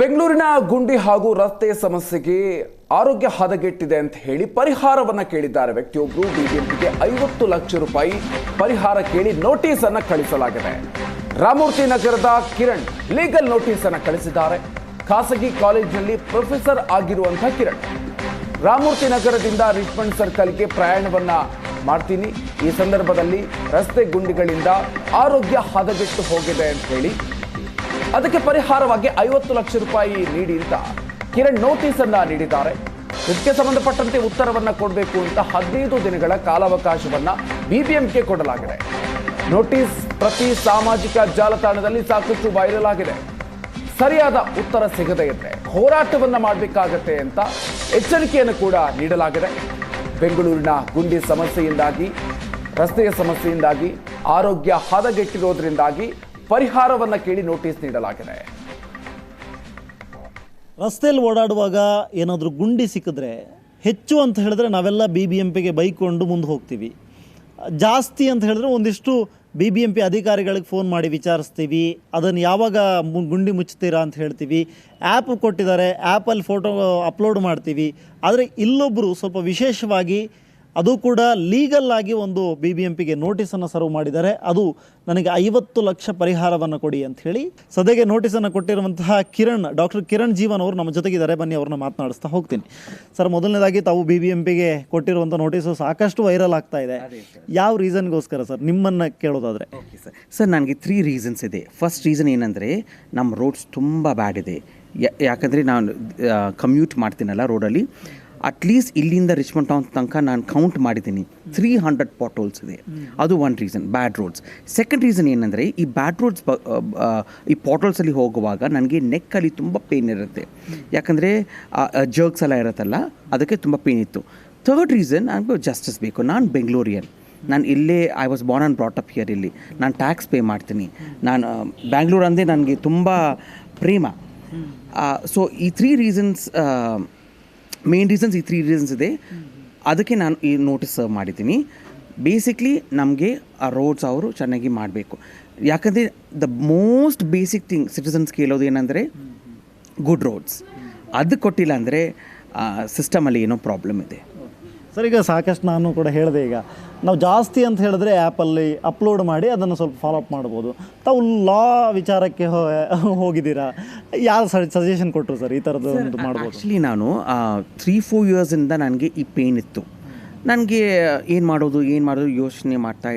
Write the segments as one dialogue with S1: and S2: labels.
S1: ಬೆಂಗಳೂರಿನ ಗುಂಡಿ ಹಾಗೂ ರಸ್ತೆ ಸಮಸ್ಯೆಗೆ ಆರೋಗ್ಯ ಹದಗೆಟ್ಟಿದೆ ಅಂತ ಹೇಳಿ ಪರಿಹಾರವನ್ನ ಕೇಳಿದ್ದಾರೆ ವ್ಯಕ್ತಿಯೊಬ್ಬರು ಬಿಬಿಎಂಪಿಗೆ ಐವತ್ತು ಲಕ್ಷ ರೂಪಾಯಿ ಪರಿಹಾರ ಕೇಳಿ ನೋಟಿಸ್ ಅನ್ನ ಕಳಿಸಲಾಗಿದೆ. ರಾಮೂರ್ತಿ ನಗರದ ಕಿರಣ್ ಲೀಗಲ್ ನೋಟಿಸ್ ಅನ್ನ ಕಳಿಸಿದ್ದಾರೆ. ಖಾಸಗಿ ಕಾಲೇಜಿನಲ್ಲಿ ಪ್ರೊಫೆಸರ್ ಆಗಿರುವಂತಹ ಕಿರಣ್. ರಾಮೂರ್ತಿ ನಗರದಿಂದ ರಿಚ್ಮಂಡ್ ಸರ್ಕಲ್ಗೆ ಪ್ರಯಾಣವನ್ನ ಮಾಡ್ತೀನಿ. ಈ ಸಂದರ್ಭದಲ್ಲಿ ರಸ್ತೆ ಗುಂಡಿಗಳಿಂದ ಆರೋಗ್ಯ ಹದಗೆಟ್ಟು ಹೋಗಿದೆ ಅಂತ ಹೇಳಿ ಅದಕ್ಕೆ ಪರಿಹಾರವಾಗಿ ಐವತ್ತು ಲಕ್ಷ ರೂಪಾಯಿ ನೀಡಿ ಅಂತ ಕಿರಣ್ ನೋಟಿಸ್ ಅನ್ನ ನೀಡಿದ್ದಾರೆ. ಇದಕ್ಕೆ ಸಂಬಂಧಪಟ್ಟಂತೆ ಉತ್ತರವನ್ನ ಕೊಡಬೇಕು ಅಂತ ಹದಿನೈದು ದಿನಗಳ ಕಾಲಾವಕಾಶವನ್ನ ಬಿಬಿಎಂಕೆ ಕೊಡಲಾಗಿದೆ. ನೋಟಿಸ್ ಪ್ರತಿ ಸಾಮಾಜಿಕ ಜಾಲತಾಣದಲ್ಲಿ ಸಾಕಷ್ಟು ವೈರಲ್ ಆಗಿದೆ. ಸರಿಯಾದ ಉತ್ತರ ಸಿಗದೇ ಇದ್ರೆ ಹೋರಾಟವನ್ನ ಮಾಡಬೇಕಾಗತ್ತೆ ಅಂತ ಎಚ್ಚರಿಕೆಯನ್ನು ಕೂಡ ನೀಡಲಾಗಿದೆ. ಬೆಂಗಳೂರಿನ ಗುಂಡಿ ಸಮಸ್ಯೆಯಿಂದಾಗಿ, ರಸ್ತೆಯ ಸಮಸ್ಯೆಯಿಂದಾಗಿ, ಆರೋಗ್ಯ ಹದಗೆಟ್ಟಿರೋದ್ರಿಂದಾಗಿ ಪರಿಹಾರವನ್ನ ಕೇಳಿ ನೋಟಿಸ್ ನೀಡಲಾಗಿದೆ.
S2: ರಸ್ತೆಯಲ್ಲಿ ಓಡಾಡುವಾಗ ಏನಾದರೂ ಗುಂಡಿ ಸಿಕ್ಕಿದ್ರೆ ಹೆಚ್ಚು ಅಂತ ಹೇಳಿದ್ರೆ ನಾವೆಲ್ಲ ಬಿ ಬಿ ಎಂ ಪಿಗೆ ಬೈಕೊಂಡು ಮುಂದೆ ಹೋಗ್ತೀವಿ. ಜಾಸ್ತಿ ಅಂತ ಹೇಳಿದ್ರೆ ಒಂದಿಷ್ಟು ಬಿ ಬಿ ಎಂ ಪಿ ಅಧಿಕಾರಿಗಳಿಗೆ ಫೋನ್ ಮಾಡಿ ವಿಚಾರಿಸ್ತೀವಿ. ಅದನ್ನು ಯಾವಾಗ ಗುಂಡಿ ಮುಚ್ಚುತ್ತೀರಾ ಅಂತ ಹೇಳ್ತೀವಿ. ಆ್ಯಪ್ ಕೊಟ್ಟಿದ್ದಾರೆ. ಆ್ಯಪಲ್ಲಿ ಫೋಟೋ ಅಪ್ಲೋಡ್ ಮಾಡ್ತೀವಿ. ಆದರೆ ಇಲ್ಲೊಬ್ಬರು ಸ್ವಲ್ಪ ವಿಶೇಷವಾಗಿ ಅದು ಕೂಡ ಲೀಗಲ್ ಆಗಿ ಒಂದು ಬಿ ಬಿ ಎಂ ಪಿಗೆ ನೋಟಿಸನ್ನು ಸರ್ವ್ ಮಾಡಿದ್ದಾರೆ. ಅದು ನನಗೆ ಐವತ್ತು ಲಕ್ಷ ಪರಿಹಾರವನ್ನು ಕೊಡಿ ಅಂತ ಹೇಳಿ ಸದ್ಯಕ್ಕೆ ನೋಟಿಸನ್ನು ಕೊಟ್ಟಿರುವಂತಹ ಕಿರಣ್ ಡಾಕ್ಟರ್ ಕಿರಣ್ ಜೀವನ್ ಅವರು ನಮ್ಮ ಜೊತೆಗಿದ್ದಾರೆ. ಬನ್ನಿ ಅವ್ರನ್ನ ಮಾತನಾಡಿಸ್ತಾ ಹೋಗ್ತೀನಿ. ಸರ್ ಮೊದಲನೇದಾಗಿ ತಾವು ಬಿ ಬಿ ಎಂ ಪಿಗೆ ಕೊಟ್ಟಿರುವಂಥ ನೋಟಿಸು ಸಾಕಷ್ಟು ವೈರಲ್ ಆಗ್ತಾ ಇದೆ. ಯಾವ ರೀಸನ್ಗೋಸ್ಕರ ಸರ್ ನಿಮ್ಮನ್ನು ಕೇಳೋದಾದರೆ.
S3: ಓಕೆ ಸರ್ ಸರ್ ನನಗೆ ತ್ರೀ ರೀಸನ್ಸ್ ಇದೆ. ಫಸ್ಟ್ ರೀಸನ್ ಏನಂದರೆ ನಮ್ಮ ರೋಡ್ಸ್ ತುಂಬ ಬ್ಯಾಡ್ ಇದೆ. ಯಾ- ಯಾಕಂದರೆ ನಾನು ಕಮ್ಯೂಟ್ ಮಾಡ್ತೀನಲ್ಲ ರೋಡಲ್ಲಿ ಅಟ್ಲೀಸ್ಟ್ ಇಲ್ಲಿಂದ ರಿಚ್ಮಂಡ್ ಟೌನ್ ತನಕ ನಾನು ಕೌಂಟ್ ಮಾಡಿದ್ದೀನಿ. ತ್ರೀ ಹಂಡ್ರೆಡ್ ಪಾಟೋಲ್ಸ್ ಇದೆ. ಅದು one reason bad roads second reason ಏನಂದರೆ, ಈ ಬ್ಯಾಡ್ ರೋಡ್ಸ್ ಈ ಪಾಟೋಲ್ಸಲ್ಲಿ ಹೋಗುವಾಗ ನನಗೆ ನೆಕ್ಕಲ್ಲಿ ತುಂಬ ಪೇನ್ ಇರುತ್ತೆ. ಯಾಕಂದರೆ ಜರ್ಕ್ಸ್ ಎಲ್ಲ ಇರುತ್ತಲ್ಲ, ಅದಕ್ಕೆ ತುಂಬ ಪೇನ್ ಇತ್ತು. ಥರ್ಡ್ ರೀಸನ್ ನನಗೆ ಜಸ್ಟಿಸ್ ಬೇಕು. ನಾನು ಬೆಂಗಳೂರಿಯನ್ ನಾನು ಇಲ್ಲೇ I was born and brought up here ಇಲ್ಲಿ. ನಾನು ಟ್ಯಾಕ್ಸ್ ಪೇ ಮಾಡ್ತೀನಿ. ನಾನು ಬ್ಯಾಂಗ್ಳೂರ್ ಅಂದರೆ ನನಗೆ ತುಂಬ ಪ್ರೇಮ. ಸೊ ಈ ತ್ರೀ ರೀಸನ್ಸ್ ಮೇನ್ ರೀಸನ್ಸ್ ಈ ತ್ರೀ ರೀಸನ್ಸ್ ಇದೆ. ಅದಕ್ಕೆ ನಾನು ಈ ನೋಟಿಸ್ ಮಾಡಿದ್ದೀನಿ. ಬೇಸಿಕ್ಲಿ ನಮಗೆ ಆ ರೋಡ್ಸ್ ಅವರು ಚೆನ್ನಾಗಿ ಮಾಡಬೇಕು. ಯಾಕಂದರೆ the most basic thing citizens ಕೇಳೋದು ಏನಂದರೆ ಗುಡ್ ರೋಡ್ಸ್ ಅದು ಕೊಟ್ಟಿಲ್ಲ ಅಂದರೆ ಸಿಸ್ಟಮಲ್ಲಿ ಏನೋ ಪ್ರಾಬ್ಲಮ್ ಇದೆ.
S2: ಸರ್, ಈಗ ಸಾಕಷ್ಟು ನಾನು ಕೂಡ ಹೇಳಿದೆ ಈಗ. ನಾವು ಜಾಸ್ತಿ ಅಂತ ಹೇಳಿದ್ರೆ ಆ್ಯಪಲ್ಲಿ ಅಪ್ಲೋಡ್ ಮಾಡಿ ಅದನ್ನು ಸ್ವಲ್ಪ ಫಾಲೋ ಅಪ್ ಮಾಡ್ಬೋದು. ತಾವು ಲಾ ವಿಚಾರಕ್ಕೆ ಹೋಗಿದ್ದೀರಾ? ಯಾರು ಸಜೆಷನ್ ಕೊಟ್ಟರು ಸರ್? ಈ ಥರದ್ದು ಒಂದು ಮಾಡ್ಬೋದು.
S3: ಆ್ಯಕ್ಚುಲಿ ನಾನು ತ್ರೀ ಫೋರ್ ಇಯರ್ಸಿಂದ ನನಗೆ ಈ ಪೇನ್ ಇತ್ತು. ನನಗೆ ಏನು ಮಾಡೋದು ಏನು ಮಾಡೋದು ಯೋಚನೆ ಮಾಡ್ತಾ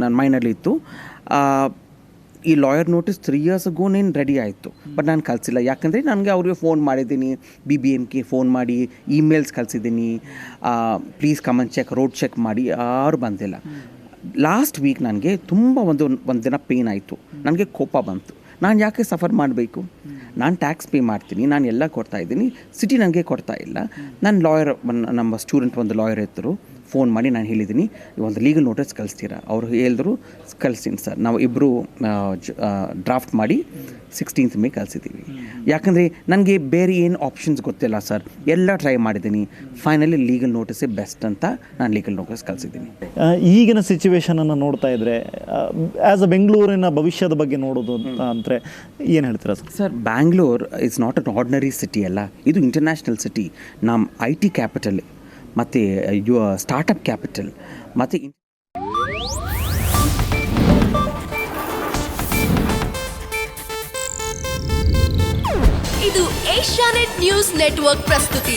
S3: ನನ್ನ ಮೈಂಡಲ್ಲಿ ಇತ್ತು. ಈ ಲಾಯರ್ ನೋಟಿಸ್ ತ್ರೀ ಇಯರ್ಸ್ಗೂ ನೇನು ರೆಡಿ ಆಯಿತು. ಬಟ್ ನಾನು ಕಲಿಸಿಲ್ಲ. ಯಾಕಂದರೆ ನನಗೆ ಅವ್ರಿಗೆ ಫೋನ್ ಮಾಡಿದ್ದೀನಿ. B B M K phone ಮಾಡಿ emails ಕಳಿಸಿದ್ದೀನಿ please come on check road check ಮಾಡಿ ಯಾರು ಬಂದಿಲ್ಲ. ಲಾಸ್ಟ್ ವೀಕ್ ನನಗೆ ತುಂಬ ಒಂದು ಒಂದು ದಿನ ಪೇನ್ ಆಯಿತು. ನನಗೆ ಕೋಪ ಬಂತು. ನಾನು ಯಾಕೆ ಸಫರ್ ಮಾಡಬೇಕು? ನಾನು ಟ್ಯಾಕ್ಸ್ ಪೇ ಮಾಡ್ತೀನಿ, ನಾನು ಎಲ್ಲ ಕೊಡ್ತಾ ಇದ್ದೀನಿ ಸಿಟಿ ನನಗೆ ಕೊಡ್ತಾ ಇಲ್ಲ. ನಾನು ಲಾಯರ್ ನಮ್ಮ ಸ್ಟೂಡೆಂಟ್ ಒಂದು ಲಾಯರ್ ಇದ್ದರು ಫೋನ್ ಮಾಡಿ ನಾನು ಹೇಳಿದ್ದೀನಿ ಒಂದು ಲೀಗಲ್ ನೋಟಿಸ್ ಕಳಿಸ್ತೀರಾ? ಅವರು ಹೇಳಿದ್ರು ಕಳಿಸ್ತೀನಿ ಸರ್. ನಾವು ಇಬ್ಬರು ಡ್ರಾಫ್ಟ್ ಮಾಡಿ ಸಿಕ್ಸ್ಟೀನ್ತ್ ಮೇ ಕಳಿಸಿದ್ದೀವಿ. ಯಾಕಂದರೆ ನನಗೆ ಬೇರೆ ಏನು ಆಪ್ಷನ್ಸ್ ಗೊತ್ತಿಲ್ಲ ಸರ್. ಎಲ್ಲ ಟ್ರೈ ಮಾಡಿದ್ದೀನಿ. ಫೈನಲಿ ಲೀಗಲ್ ನೋಟಿಸೇ ಬೆಸ್ಟ್ ಅಂತ ನಾನು ಲೀಗಲ್ ನೋಟಿಸ್ ಕಳಿಸಿದ್ದೀನಿ.
S2: ಈಗಿನ ಸಿಚುವೇಶನನ್ನು ನೋಡ್ತಾ ಇದ್ದರೆ ಆ್ಯಸ್ ಅ ಬೆಂಗಳೂರಿನ ಭವಿಷ್ಯದ ಬಗ್ಗೆ ನೋಡೋದು ಅಂತ ಅಂದರೆ ಏನು ಹೇಳ್ತೀರಾ sir?
S3: Sir Bangalore is not an ordinary city ಅಲ್ಲ. ಇದು ಇಂಟರ್ನ್ಯಾಷನಲ್ ಸಿಟಿ ನಮ್ಮ ಐ ಟಿ ಕ್ಯಾಪಿಟಲ್ ಮತ್ತು ಯುವ ಸ್ಟಾರ್ಟಪ್ ಕ್ಯಾಪಿಟಲ್ ಮತ್ತು
S4: ಇದು ಏಷ್ಯಾನೆಟ್ ನ್ಯೂಸ್ ನೆಟ್ವರ್ಕ್ ಪ್ರಸ್ತುತಿ.